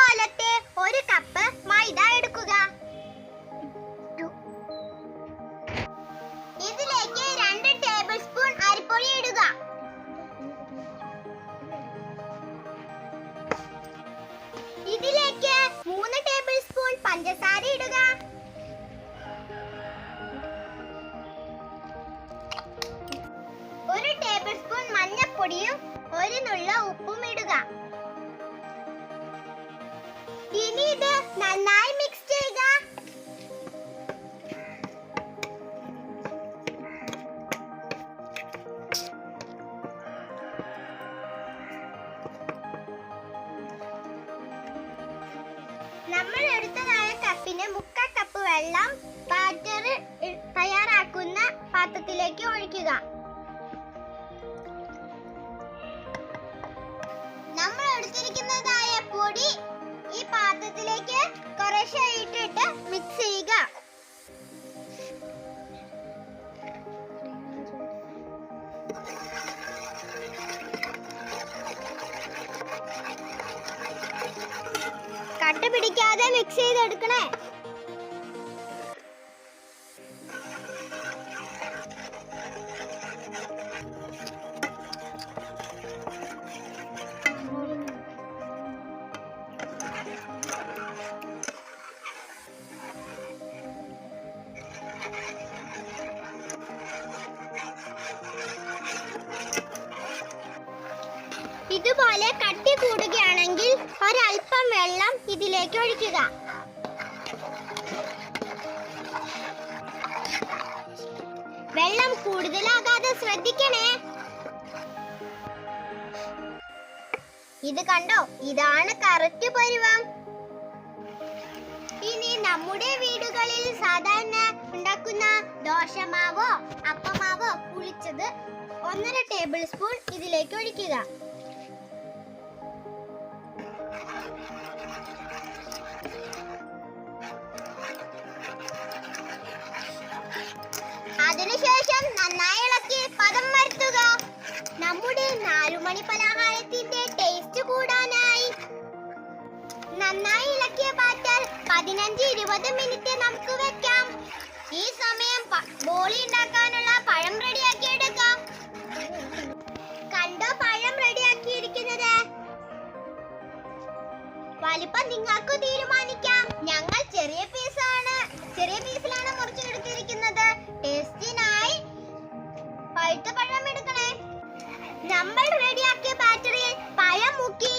ഇതുപോലത്തെ ഒരു കപ്പ് മൈദ എടുക്കുക. ഇതിലേക്ക് രണ്ട് ടേബിൾ സ്പൂൺ അരിപ്പൊടി ഇടുക. ഇതിലേക്ക് മൂന്ന് ടേബിൾ സ്പൂൺ പഞ്ചസാര ഇടുക. ഒരു ടേബിൾ സ്പൂൺ മഞ്ഞപ്പൊടിയും ഒരു നുള്ള ഉപ്പും ഇടുക. നന്നായി മിക്സ് ചെയ്യുക നമ്മൾ എടുത്തതായ കപ്പിന് മുക്കാൽ കപ്പ് വെള്ളം ബാറ്റർ കുറേശ്ശെ ഇട്ടിട്ട് മിക്സ് ചെയ്യുക. കട്ട പിടിക്കാതെ മിക്സ് ചെയ്തെടുക്കണേ. ഇതുപോലെ കട്ടി കൂടുകയാണെങ്കിൽ ഒരല്പം വെള്ളം ഇതിലേക്ക് ഒഴിക്കുക. വെള്ളം കൂടുതലാകാതെ ശ്രദ്ധിക്കണേ. ഇത് കണ്ടോ? ഇതാണ് കറക്റ്റ് പരുവം. ഇനി നമ്മുടെ വീടുകളിൽ സാധാരണ ഉണ്ടാക്കുന്ന ദോശമാവോ അപ്പമാവോ പുളിച്ചത് ഒന്നര ടേബിൾ സ്പൂൺ ഇതിലേക്ക് ഒഴിക്കുക. അതിനുശേഷം നന്നായി ഇളക്കി പദം വരുത്തുക. നമ്മുടെ നാലുമണി പലഹാരത്തിന്റെ ടേസ്റ്റ് കൂടാനായി. നന്നായി ഇളക്കിയ ബാറ്റർ പതിനഞ്ച് ഇരുപത് മിനിറ്റ് നമുക്ക് വെക്കാം. ഈ സമയം ബോളി ഉണ്ടാക്കാനുള്ള പഴം റെഡിയാക്കി എടുക്കാം. കണ്ടോ പഴം റെഡിയാക്കിയിരിക്കുന്നത് വലിപ്പം നിങ്ങൾക്ക് തീരുമാനിക്കാം. ഞങ്ങൾ ചെറിയ പീസാണ് ചെറിയ പീസിലാണ് നമ്മൾ റെഡിയാക്കിയ ബാറ്ററിയിൽ പഴമുക്കി